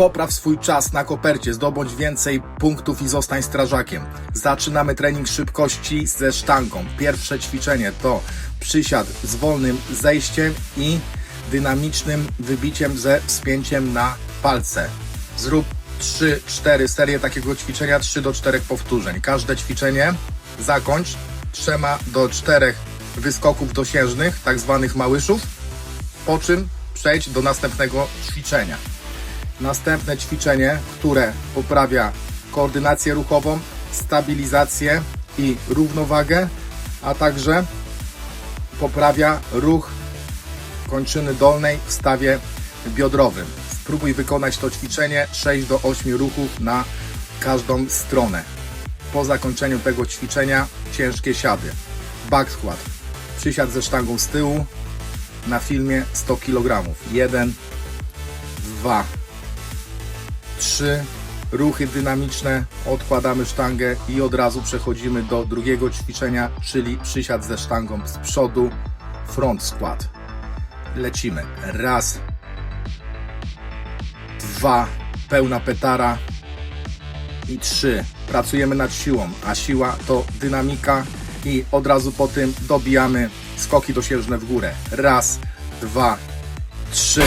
Popraw swój czas na kopercie, zdobądź więcej punktów i zostań strażakiem. Zaczynamy trening szybkości ze sztangą. Pierwsze ćwiczenie to przysiad z wolnym zejściem i dynamicznym wybiciem ze wspięciem na palce. Zrób 3-4 serie takiego ćwiczenia, 3 do 4 powtórzeń. Każde ćwiczenie zakończ trzema do czterech wyskoków dosiężnych, tak zwanych małyszów, po czym przejdź do następnego ćwiczenia. Następne ćwiczenie, które poprawia koordynację ruchową, stabilizację i równowagę, a także poprawia ruch kończyny dolnej w stawie biodrowym. Spróbuj wykonać to ćwiczenie 6 do 8 ruchów na każdą stronę. Po zakończeniu tego ćwiczenia ciężkie siady. Back squat. Przysiad ze sztangą z tyłu. Na filmie 100 kg. 1, 2, 3. Ruchy dynamiczne. Odkładamy sztangę i od razu przechodzimy do drugiego ćwiczenia, czyli przysiad ze sztangą z przodu. Front squat. Lecimy. Raz, dwa, pełna petara i trzy. Pracujemy nad siłą, a siła to dynamika i od razu po tym dobijamy skoki dosiężne w górę. Raz, dwa, trzy.